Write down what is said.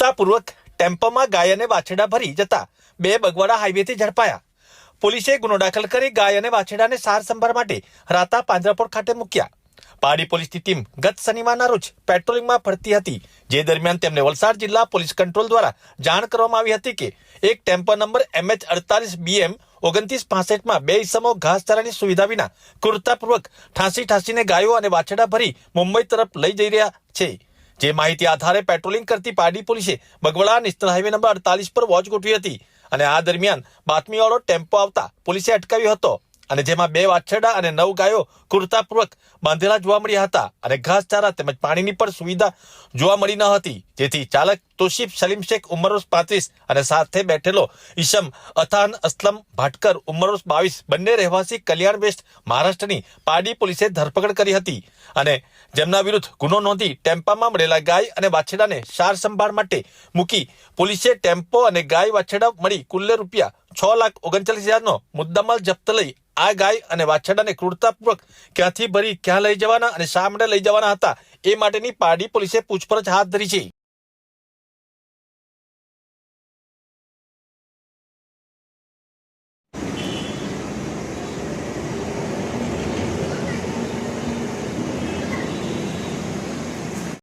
ક્રૂરતાપૂર્વક ટેમ્પોમાં ગાય અને વાછરડા ભરી જતા બે બગવાડા હાઈવેથી ઝડપાયા પોલીસે ગુનો દાખલ કરી ગાય અને વાછરડાને સાર સંભાળ માટે રાતા પાંજરાપોળ ખાતે મૂક્યા પાડી પોલીસની ટીમ ગત શનિવારના રોજ પેટ્રોલિંગમાં ફરતી હતી જે દરમિયાન તેમને વલસાડ જિલ્લા પોલીસ કંટ્રોલ દ્વારા જાણ કરવામાં આવી હતી કે એક ટેમ્પો નંબર એમએચ અડતાલીસ બીએમ ઓગણત્રીસ પાસઠમાં બે ઇસમો ઘાસચારાની સુવિધા વિના ક્રૂરતાપૂર્વક ઠાંસી ઠાંસીને ગાયો અને વાછડા ભરી મુંબઈ તરફ લઈ જઈ રહ્યા છે જે માહિતી આધારે પેટ્રોલિંગ કરતી પારડી પોલીસે બગવડા નેશનલ હાઈવે નંબર અડતાલીસ પર વોચ ગોઠવી હતી અને આ દરમિયાન બાતમીવાળો ટેમ્પો આવતા પોલીસે અટકાવ્યો હતો અને જેમાં બે વાછરડા અને નવ ગાયો ક્રૂરતાપૂર્વક બાંધેલા જોવા મળ્યા હતા અને ઘાસચારા તેમજ પાણીની પણ સુવિધા જોવા મળી ન હતી. જેથી ચાલક તોશીફ સલીમ શેખ ઉમરોસ પાંત્રીસ અને સાથે બેઠેલો ઈશમ અથાન અસલમ ભાટકર ઉમરોસ બાવીસ બંને રહેવાસી કલ્યાણ વેસ્ટ મહારાષ્ટ્રની પારડી પોલીસે ધરપકડ કરી હતી અને જેમના વિરુદ્ધ ગુનો નોંધી ટેમ્પામાં મળેલા ગાય અને વાછેડાને સાર સંભાળ માટે મૂકી પોલીસે ટેમ્પો અને ગાય વાછેડા મળી કુલ્લે રૂપિયા છ લાખ ઓગણચાલીસ હજારનો મુદ્દામાલ જપ્ત લઈ આ ગાય અને વાછરડાને ક્રૂરતાપૂર્વક ક્યાંથી ભરી, ક્યાં લઈ જવાના અને શા માટે લઈ જવાના હતા એ માટેની પારડી પોલીસે પૂછપરછ હાથ ધરી છે.